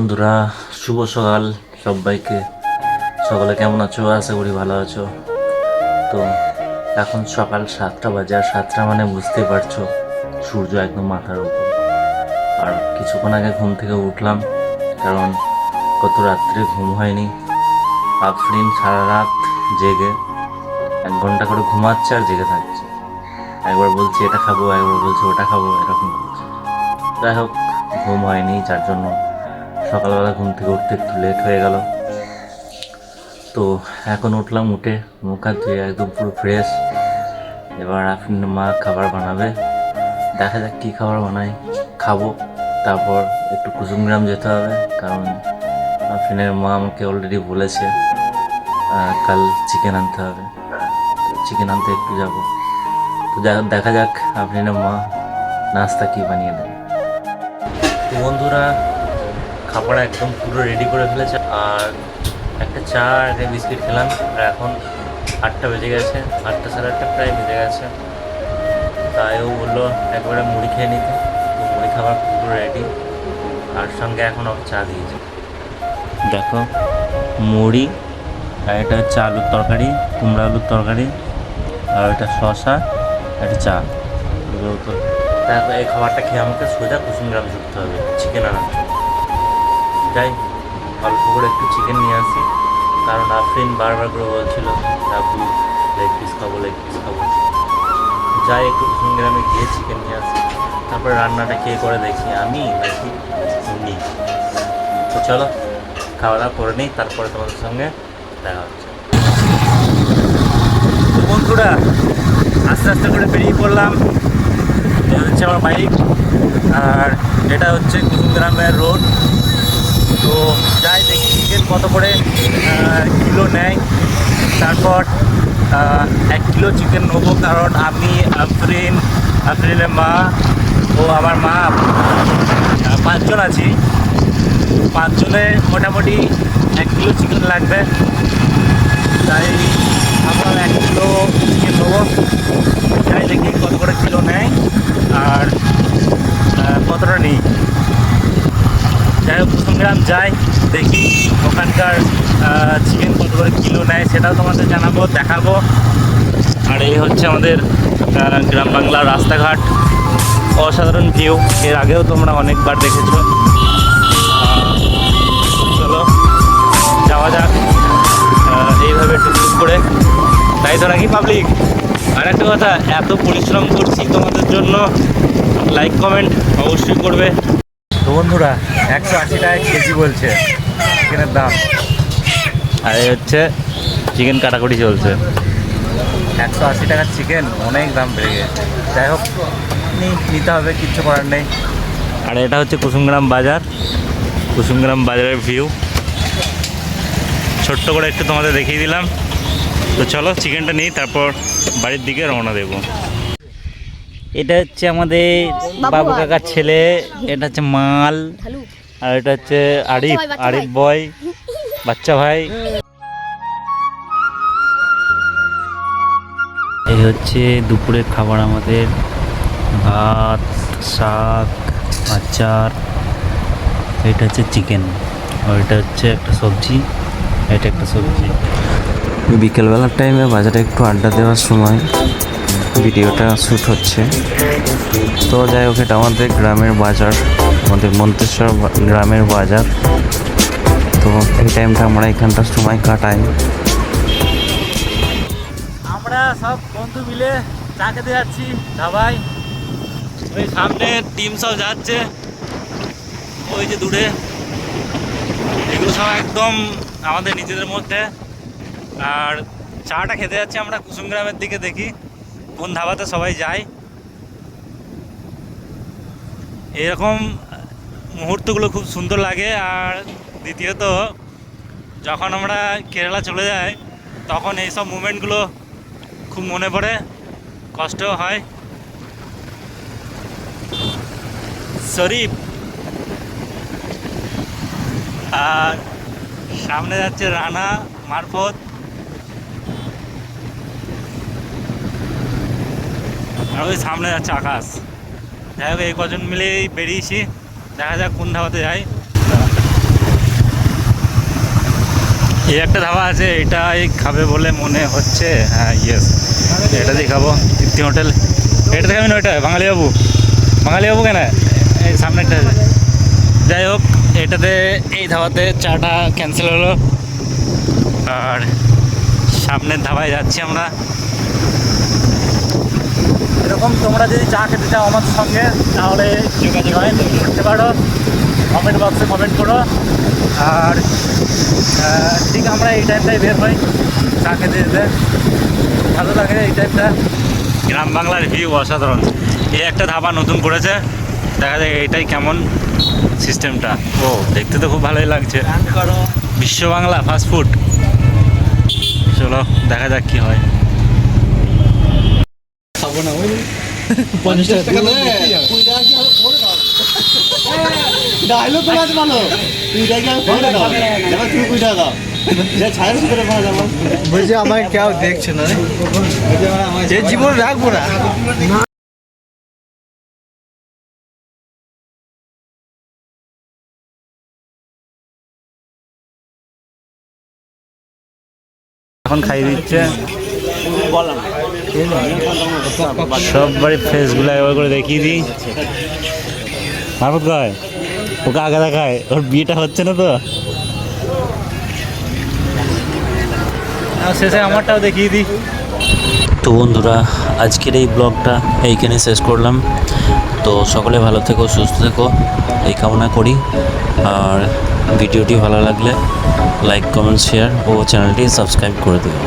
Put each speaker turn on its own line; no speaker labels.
বন্ধুরা, শুভ সকাল সবাইকে। সকালে কেমন আছো? আশা করি ভালো আছো। তো এখন সকাল সাতটা বাজে, আর সাতটা মানে বুঝতেই পারছ, সূর্য একদম মাথার উপর। আর কিছুক্ষণ আগে ঘুম থেকে উঠলাম, কারণ গত রাত্রে ঘুম হয়নি। আফরিন সারা রাত জেগে, এক ঘণ্টা করে ঘুমাচ্ছে আর জেগে থাকছে। একবার বলছি, এটা খাব একবার বলছি, ওটা খাব এরকম করছে। যাই হোক, ঘুম হয়নি, যার জন্য সকালবেলা ঘুম থেকে উঠতে একটু লেট হয়ে গেল। তো এখন উঠলাম উঠে, মুখ হাত ধুয়ে একদম পুরো ফ্রেশ এবার আপনি মা খাবার বানাবে। দেখা যাক কী খাবার বানাই। খাব। তারপর একটু কুসুমগ্রাম যেতে হবে, কারণ আফরিনের মা আমাকে অলরেডি বলেছে কাল চিকেন আনতে হবে। চিকেন আনতে একটু যাব। তো দেখা যাক আফরিনের মা, নাস্তা কী বানিয়ে দেয় বন্ধুরা খাবার একদম পুরো রেডি করে ফেলেছে। আর একটা চা আর একটা বিস্কিট খেলাম। আর এখন আটটা বেজে গেছে। আটটা সাড়ে আটটা প্রায় বেজে গেছে। তাই ও বলল, একবারে মুড়ি খেয়ে নিতে তো। মুড়ি খাবার পুরো রেডি আর সঙ্গে এখন ওকে চা দিয়েছে দেখো, মুড়ি আর এটা হচ্ছে আলুর তরকারি, কুমড়া আলুর তরকারি, আর এটা শসা, আর চা। তো এই খাবারটা খেয়ে আমাকে সোজা কুসুম গ্রাম ছুটতে হবে। চিকেন আনার জন্য। যাই, অল্প করে একটু চিকেন নিয়ে আসি। কারণ আফরিন বারবার করে বলছিল আবু লেগ পিস খাব লেগ পিস খাব। যাই, একটু গ্রামে গিয়ে চিকেন নিয়ে আসি। তারপরে রান্নাটা কে করে দেখি? আমি নাকি উনি। তো চলো খাওয়া দাওয়া করে নিই, তারপরে তোমাদের সঙ্গে দেখা হচ্ছে। তো বন্ধুরা, আস্তে আস্তে করে বেরিয়ে পড়লাম। এটা হচ্ছে আমার বাইক আর এটা হচ্ছে কুসুমগ্রামের রোড তো যাই দেখি চিকেন কত করে কিলো নেয়। তারপর এক কিলো চিকেন নেব কারণ আমি আফরিন, আফরিনের মা, ও আমার মা। পাঁচজন আছি। পাঁচজনে মোটামুটি এক কিলো চিকেন লাগবে। তাই আমরা এক কিলো চিকেন নেব যাই দেখি কত করে কিলো নেয় আর আহ, কতটা নিই যাই হোক কুসুমগ্রাম যাই দেখি ওখানকার চিকেন কত করে কিলো নেয় সেটাও তোমাদের জানাব, দেখাবো। আর এই হচ্ছে আমাদের গ্রাম বাংলার রাস্তাঘাট। অসাধারণ ভিউ এর আগেও তোমরা অনেকবার দেখেছ। চলো, যাওয়া যাক। এইভাবে টুকটুক করে। তাই তো নাকি পাবলিক আর একটা কথা, এত পরিশ্রম করছি তোমাদের জন্য। লাইক কমেন্ট অবশ্যই করবে। তো বন্ধুরা, একশো আশি টাকা কেজি বলছে। চিকেনের দাম। আর এই হচ্ছে চিকেন কাটাকুটি চলছে। একশো আশি টাকার চিকেন অনেক দাম বেড়ে গেছে। যাই হোক নিতে হবে কিচ্ছু করার নেই। আর এটা হচ্ছে কুসুমগ্রাম বাজার। কুসুমগ্রাম বাজারের ভিউ ছোট্ট করে একটু তোমাদের দেখিয়ে দিলাম। তো চলো চিকেনটা নিই তারপর বাড়ির দিকে রওনা দেবো। এটা হচ্ছে আমাদের
বাবু
কাকার ছেলে এটা হচ্ছে মাল। আর এটা হচ্ছে আরিফ আরিফ বয় বাচ্চা ভাই। এই হচ্ছে দুপুরের খাবার আমাদের। ভাত শাক আচার এটা হচ্ছে চিকেন আর এটা হচ্ছে একটা সবজি এটা একটা সবজি।
বিকেলবেলার টাইমে বাজারে একটু আড্ডা দেওয়ার সময় ভিডিওটা শ্যুট হচ্ছে। তো যাই হোক এটা আমাদের গ্রামের বাজার। আমাদের মন্তেশ্বর গ্রামের বাজার। তো এই টাইমটা আমরা এখানটার সময় কাটাই।
আমরা সব বন্ধু মিলে চা খেতে যাচ্ছি ধাবায় ওই সামনে টিম সব যাচ্ছে। ওই যে দূরে। এগুলো সব একদম আমাদের নিজেদের মধ্যে। আর চাটা খেতে যাচ্ছি আমরা কুসুম গ্রামের দিকে দেখি। কোন ধাবাতে সবাই যায়। এরকম মুহূর্তগুলো খুব সুন্দর লাগে আর দ্বিতীয়ত, যখন আমরা কেরালা চলে যাই, তখন এইসব মুমেন্টগুলো খুব মনে পড়ে, কষ্টও হয়। শরীফ। আর সামনে যাচ্ছে রানা মারফত। আর ওই সামনে যাচ্ছে আকাশ। যাই হোক, এই কজন মিলেই বেরিয়েছি। দেখা যাক কোন ধাবাতে যাই এই একটা ধাবা আছে, এটাই খাবে বলে মনে হচ্ছে। হ্যাঁ ইয়েস এটাতেই খাব। তৃপ্তি হোটেল। এটা দেখাবি না ওইটা? বাঙালি বাবু বাঙালি বাবু কেন? এই সামনেটা যাই হোক, এটাতে, এই ধাবাতে চাটা ক্যান্সেল হলো। আর সামনের ধাবায় যাচ্ছি আমরা। এরকম তোমরা যদি চা খেতে চাও আমার সঙ্গে তাহলে যোগাযোগ হয় তুমি করতে পারো। কমেন্ট বক্সে কমেন্ট করো। আর ঠিক আমরা এই টাইমটাই বের হই। চা খেতে যেতে। ভালো লাগে এই টাইমটা গ্রাম বাংলার ভিউ অসাধারণ। এই একটা ধাবা নতুন করেছে দেখা যায় এটাই কেমন সিস্টেমটা ও দেখতে তো খুব ভালোই লাগছে। বিশ্ব বাংলা ফাস্টফুড চলো দেখা যাক কি হয়।
ডায়লগ তো আছে ভালো। তুই দেখে আমি ফোন দাও এবার তুমি কুইটা দাও।
বলছি আমাকে কেউ দেখছে না রে। যে জীবন রাখব না।
এখন খাই দিচ্ছে। সব বাড়ি ফেসগুলো একবার করে দেখিয়ে দিই। মারফত কয়? ওকে আগে দেখায় ওর বিয়েটা হচ্ছে না তো? শেষে আমারটাও দেখিয়ে দিই। তো বন্ধুরা আজকের এই ব্লগটা এইখানে শেষ করলাম। তো সকলে ভালো থেকো সুস্থ থেকো এই কামনা করি। আর ভিডিওটি ভালো লাগলে লাইক কমেন্ট শেয়ার ও চ্যানেলটি সাবস্ক্রাইব করে দেবো